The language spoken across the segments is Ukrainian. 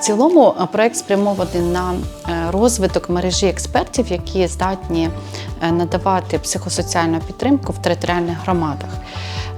цілому е, проект спрямований на е, розвиток мережі експертів, які здатні е, надавати психосоціальну підтримку в територіальних громадах.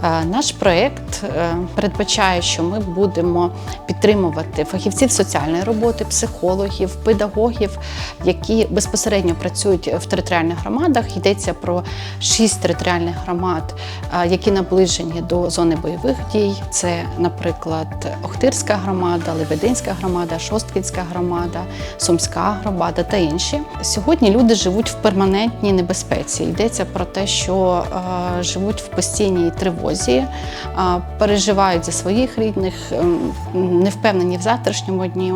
Е, Наш проект е, передбачає, що ми будемо підтримувати фахівців соціальної роботи, психологів, педагогів, які безпосередньо працюють в територіальних громадах. Йдеться про шість територіальних громад, е, які наближені до зони бойових дій. Це, наприклад, Охтирська громада, Лебединська громада, Шосткінська громада, Сумська громада та інші. Сьогодні люди живуть в перманентній небезпеці. Йдеться про те, що живуть в постійній тривозі, е, переживають за своїх рідних, ем, не впевнені в завтрашньому дні.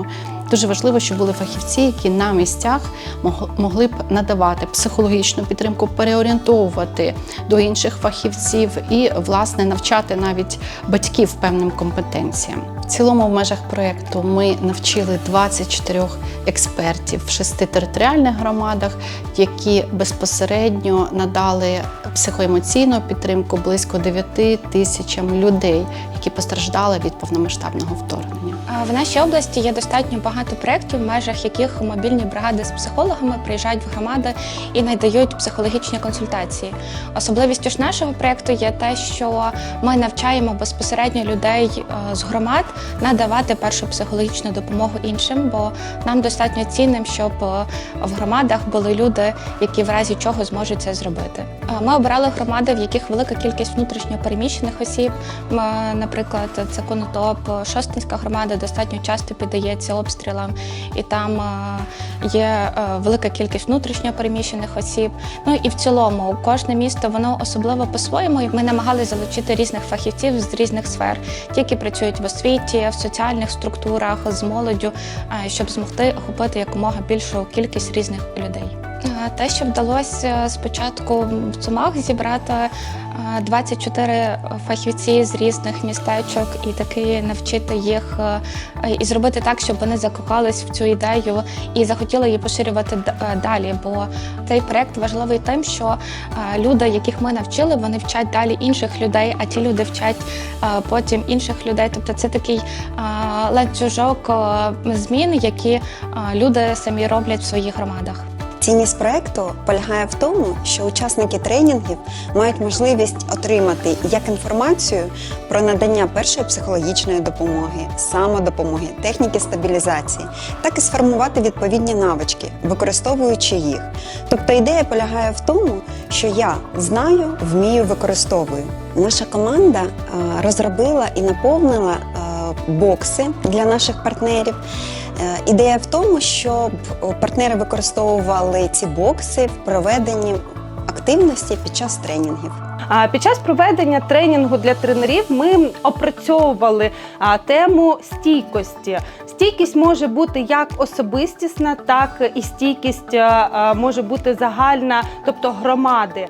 Дуже важливо, щоб були фахівці, які на місцях мог- могли б надавати психологічну підтримку, переорієнтовувати до інших фахівців і, власне, навчати навіть батьків певним компетенціям. В цілому, в межах проєкту ми навчили 24 експертів в шести територіальних громадах, які безпосередньо надали психоемоційну підтримку близько 9 тисячам людей, які постраждали від повномасштабного вторгнення. В нашій області є достатньо багато проєктів, в межах яких мобільні бригади з психологами приїжджають в громади і надають психологічні консультації. Особливістю ж нашого проєкту є те, що ми навчаємо безпосередньо людей е, з громад надавати першу психологічну допомогу іншим, бо нам достатньо цінним, щоб е, в громадах були люди, які в разі чого зможуть це зробити. Е, Ми обирали громади, в яких велика кількість внутрішньо переміщених осіб. Наприклад, це Конотоп, Шостинська громада достатньо часто піддається обстрілам, і там е, є е, велика кількість внутрішньо переміщених осіб. Ну і в цілому кожне місто воно особливо по-своєму. І ми намагалися залучити різних фахівців з різних сфер, ті, які працюють в освіті, в соціальних структурах з молоддю, е, щоб змогти охопити якомога більшу кількість різних людей. Е, Те, що вдалося спочатку в Цумах зібрати е, 24 фахівці з різних містечок і таки навчити їх е, і зробити так, щоб вони закохались в цю ідею і захотіли її поширювати е, далі. Бо цей проект важливий тим, що е, люди, яких ми навчили, вони вчать далі інших людей, а ті люди вчать е, потім інших людей. Тобто це такий е, ланцюжок е, змін, які е, люди самі роблять в своїх громадах. Цінність проекту полягає в тому, що учасники тренінгів мають можливість отримати як інформацію про надання першої психологічної допомоги, самодопомоги, техніки стабілізації, так і сформувати відповідні навички, використовуючи їх. Тобто ідея полягає в тому, що я знаю, вмію, використовую. Наша команда е, розробила і наповнила бокси для наших партнерів. Е, Ідея в тому, щоб партнери використовували ці бокси в проведенні активності під час тренінгів. Під час проведення тренінгу для тренерів ми опрацьовували тему стійкості. Стійкість може бути як особистісна, так і стійкість може бути загальна, тобто громади.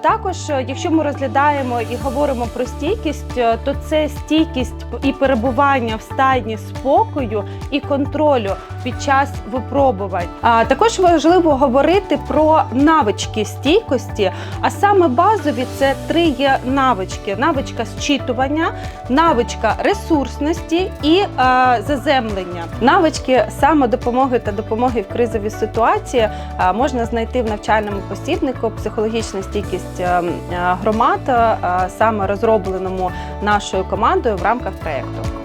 Також, е, якщо ми розглядаємо і говоримо про стійкість, е, то це стійкість і перебування в стані спокою і контролю під час випробувань. Також важливо говорити про навички стійкості, а саме базові це три є навички: навичка зчитування, навичка ресурсності і е, заземлення. Навички самодопомоги та допомоги в кризовій ситуації е, можна знайти в навчальному посібнику психологічна стійкість е, е, громад, саме розробленому нашою командою в рамках проєкту.